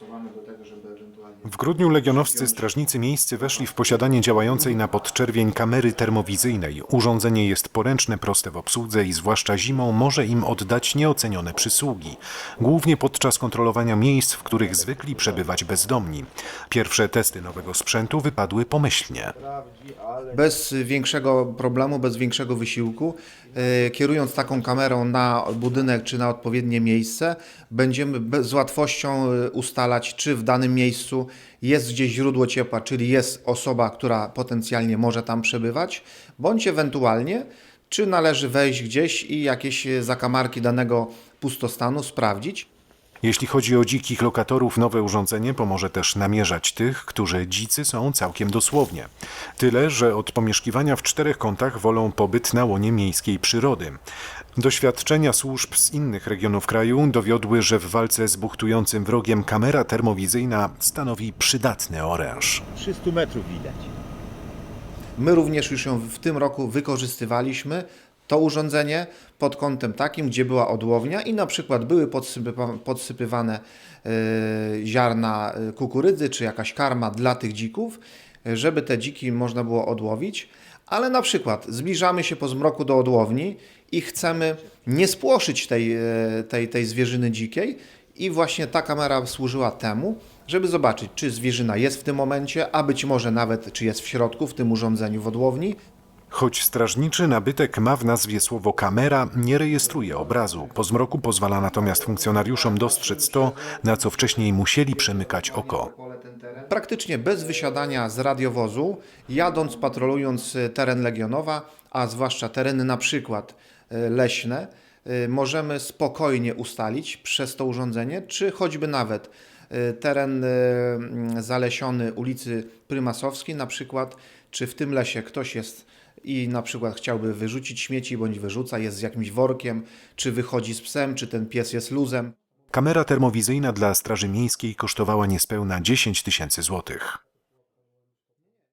zastosowane do tego, żeby ewentualnie... W grudniu legionowscy strażnicy miejscy weszli w posiadanie działającej na podczerwień kamery termowizyjnej. Urządzenie jest poręczne, proste w obsłudze i zwłaszcza zimą może im oddać nieocenione przysługi. Głównie podczas kontrolowania miejsc, w których zwykli przebywać bezdomni. Pierwsze testy nowego sprzętu wypadły pomyślnie. Bez większego problemu, bez większego wysiłku, e, kierując taką kamerą na budynek czy na odpowiednie miejsce, będziemy z łatwością e, ustalać, czy w danym miejscu jest gdzieś źródło ciepła, czyli jest osoba, która potencjalnie może tam przebywać, bądź ewentualnie, czy należy wejść gdzieś i jakieś zakamarki danego pustostanu sprawdzić. Jeśli chodzi o dzikich lokatorów, nowe urządzenie pomoże też namierzać tych, którzy dzicy są całkiem dosłownie. Tyle, że od pomieszkiwania w czterech kątach wolą pobyt na łonie miejskiej przyrody. Doświadczenia służb z innych regionów kraju dowiodły, że w walce z buchtującym wrogiem kamera termowizyjna stanowi przydatny oręż. 300 metrów widać. My również już ją w tym roku wykorzystywaliśmy. To urządzenie pod kątem takim, gdzie była odłownia i na przykład były podsypywa- podsypywane e, ziarna e, kukurydzy czy jakaś karma dla tych dzików, e, żeby te dziki można było odłowić. Ale na przykład zbliżamy się po zmroku do odłowni i chcemy nie spłoszyć tej, tej, tej zwierzyny dzikiej i właśnie ta kamera służyła temu, żeby zobaczyć, czy zwierzyna jest w tym momencie, a być może nawet, czy jest w środku, w tym urządzeniu w odłowni. Choć strażniczy nabytek ma w nazwie słowo kamera, nie rejestruje obrazu. Po zmroku pozwala natomiast funkcjonariuszom dostrzec to, na co wcześniej musieli przemykać oko. Praktycznie bez wysiadania z radiowozu, jadąc, patrolując teren Legionowa, a zwłaszcza tereny na przykład e, leśne, e, możemy spokojnie ustalić przez to urządzenie, czy choćby nawet e, teren zalesiony ulicy Prymasowskiej na przykład, czy w tym lesie ktoś jest i na przykład chciałby wyrzucić śmieci bądź wyrzuca, jest z jakimś workiem, czy wychodzi z psem, czy ten pies jest luzem. Kamera termowizyjna dla Straży Miejskiej kosztowała niespełna 10 tysięcy złotych.